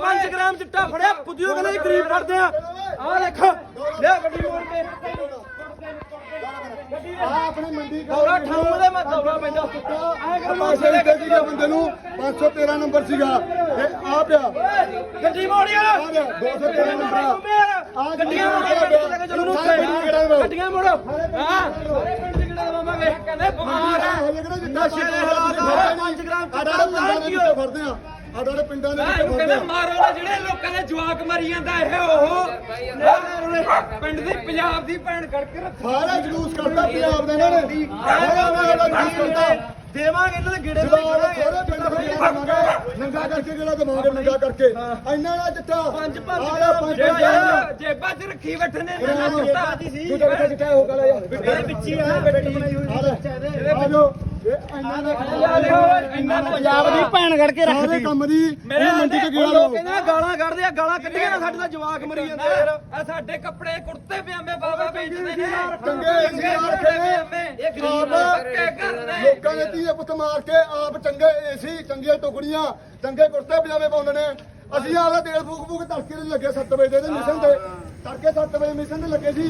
5 gram ਚਿੱਟਾ ਫੜਿਆ ਪੁੱਜਿਓ ਕਹਿੰਦੇ ਗਰੀਬ ਫੜਦੇ ਆ। ਆਹ ਦੇਖ ਲਿਆ ਗੱਡੀ ਮੋੜ ਕੇ। ਆ ਆਪਣੇ ਮੰਡੀ ਦੌਰਾ ਠਾਉਂ ਦੇ ਮੈਂ ਦੌਰਾ ਪੈਂਦਾ। ਐ ਕਰ ਪੈਸੇ ਦਿੱਤੇ ਸੀਗੇ ਬੰਦੇ ਨੂੰ 513 ਨੰਬਰ ਸੀਗਾ। ਤੇ ਆ ਪਿਆ। ਗੱਡੀ ਮੋੜਿਆ ਆ ਗਿਆ 213 ਨੰਬਰ ਆ। ਆ ਗੱਡੀਆਂ ਮੋੜੋ ਚਲੋ ਸਾਰੇ ਗੱਡੀਆਂ ਮੋੜੋ। ਹਾਂ। ਸਾਰੇ ਪਿੰਡ ਦੇ ਕਿਹੜਾ ਦਵਾਵਾਂਗੇ ਕਹਿੰਦੇ ਬਿਮਾਰ ਆ। ਹਲੇ ਕਿਹੜਾ ਜਿੱਦਾਂ ਨਸ਼ੇ ਦੇ ਹਾਲਾਤ ਫੜਦੇ ਆ। ਆਡਾ ਦੇ ਪਿੰਡਾਂ ਦੇ ਵਿੱਚ ਫੜਦੇ ਆ। ਮਾਰੋ ਨਾ ਜਿਹੜੇ ਲੋਕਾਂ ਦੇ ਜਵਾਕ ਮਰੀ ਜਾਂਦਾ ਇਹ ਉਹ। ਪਿੰਡ ਦੀ ਪੰਜਾਬ ਦੀ ਭੈਣ ਕਰਕੇ ਰੱਖੋ। ਸਾਰਾ ਜਲੂਸ ਕੱਢਦਾ ਪੰਜਾਬ ਦਾ ਇਹਨਾਂ ਨੇ। ਸਾਰਾ ਉਹਨਾਂ ਦਾ ਜਲੂਸ ਕੱਢਦਾ ਦੇਵਾਂਗੇ ਇਹਨਾਂ ਦੇ ਗੇੜੇ ਦਵਾਂਗੇ ਨੰਗਾ ਕਰਕੇ ਜਿਹੜਾ ਦਵਾਂਗੇ ਨੰਗਾ ਕਰਕੇ। ਇੰਨਾ ਨਾ ਚਿੱਟਾ। ਪੰਜ ਪੰਜ। ਜੇਬਾਂ 'ਚ ਰੱਖੀ ਬੈਠੇ ਨੇ ਗ੍ਰਾਮ। ਚਿੱਟਾ ਦੂਜਾ ਕਿੱਥੇ ਚਿੱਟਾ ਹੋ ਗਿਆ ਯਾਰ ਵਿੱਚ ਆ ਗੱਡੀ ਬਣਾਈ ਹੋਈ ਆ ਲੈ ਆ ਜਾਓ ਇਹ ਇੰਨਾ ਨਾ ਇੰਨਾ ਪੰਜਾਬ ਦੀ ਭੈਣ ਕੱਢ ਕੇ ਸਾਰੇ ਕੰਮ ਦੀ ਮੇਰੇ ਮੰਡੀ ਤੇ ਗਿਆ ਲੋਕ ਕਹਿੰਦੇ ਆ ਗਾਲਾਂ ਕੱਢਦੇ ਆ ਗਾਲਾਂ ਕੱਢੀਆਂ ਨਾ ਸਾਡੇ ਤਾਂ ਜਵਾਕ ਮਰੀ ਜਾਂਦੇ ਯਾਰ ਆ ਸਾਡੇ ਕੱਪੜੇ ਕੁੜਤੇ ਪਜਾਮੇ ਬਾਬਾ ਵੇਚਦੇ ਨੇ। ਚੰਗੇ ਇੰਜੀਨੀਅਰ ਰੱਖੇ ਨੇ ਇਹ ਗਰੀਬ ਆਪ ਪੱਕੇ ਘਰ ਨੇ ਲੋਕਾਂ ਨੇ ਧੀਏ ਪੁੱਤ ਮਾਰ ਕੇ ਆਪ ਚੰਗੇ ਏਸੀ ਚੰਗੀਆਂ ਟੁਕੜੀਆਂ ਚੰਗੇ ਕੁੜਤੇ ਪਜਾਮੇ ਪਾਉਂਦੇ ਨੇ। ਅਸੀਂ ਆਪਦਾ ਤੇਲ ਫੂਕ ਫੂਕ ਤੜਕੇ ਲੱਗੇ 7 ਵਜੇ ਦੇ ਮਿਸ਼ਨ ਤੇ ਤੜਕੇ 7 ਵਜੇ ਮਿਸ਼ਨ ਤੇ ਲੱਗੇ ਸੀ।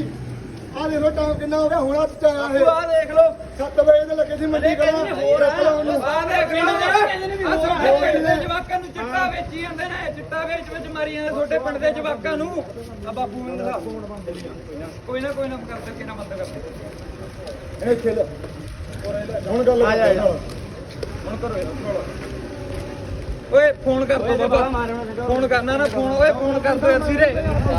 ਆਹ ਦੇਖੋ ਟਾਈਮ ਕਿੰਨਾ ਹੋ ਗਿਆ ਹੁਣ ਅੱਜ ਆਇਆ ਇਹ। ਆ ਦੇਖ ਲਓ। 7 ਵਜੇ ਦੇ ਲੱਗੇ ਸੀ ਮੰਡੀ ਹੋਰ ਨੂੰ। ਆ ਦੇਖ ਲਓ। ਆ ਤੁਹਾਡੇ ਦੇ ਜਵਾਕਾਂ ਨੂੰ ਚਿੱਟਾ ਵੇਚੀ ਜਾਂਦੇ ਨੇ ਚਿੱਟਾ ਵੇਚ ਵਿੱਚ ਮਾਰੀ ਜਾਂਦੇ ਤੁਹਾਡੇ ਪਿੰਡ ਦੇ ਜਵਾਕਾਂ ਨੂੰ। ਆ ਬਾਪੂ ਮੈਨੂੰ ਦਿਖਾ। ਕੋਈ ਨਾ ਕੋਈ ਨਾ ਕਰ ਕਰ ਦੇ ਇਹ ਖੇਲ। ਹੁਣ ਗੱਲ ਆ ਜਾ ਹੁਣ ਕਰੋ ਇਹ ਓਏ ਫੋਨ ਕਰ ਦੋ ਬਾਬਾ। ਫੋਨ ਕਰਨਾ ਨਾ ਫੋਨ। ਓਏ ਫੋਨ ਕਰ ਦੋ ਅਸੀਂ ਰੇ